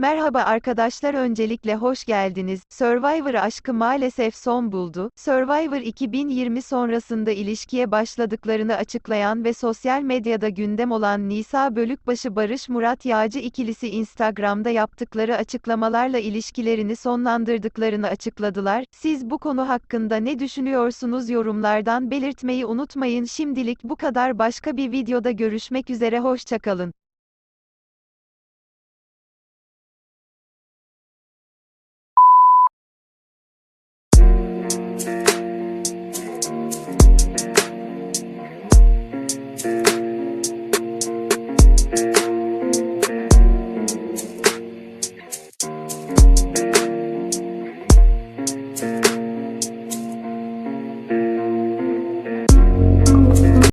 Merhaba arkadaşlar öncelikle hoş geldiniz. Survivor aşkı maalesef son buldu. Survivor 2020 sonrasında ilişkiye başladıklarını açıklayan ve sosyal medyada gündem olan Nisa Bölükbaşı Barış Murat Yağcı ikilisi Instagram'da yaptıkları açıklamalarla ilişkilerini sonlandırdıklarını açıkladılar. Siz bu konu hakkında ne düşünüyorsunuz yorumlardan belirtmeyi unutmayın. Şimdilik bu kadar başka bir videoda görüşmek üzere hoşçakalın.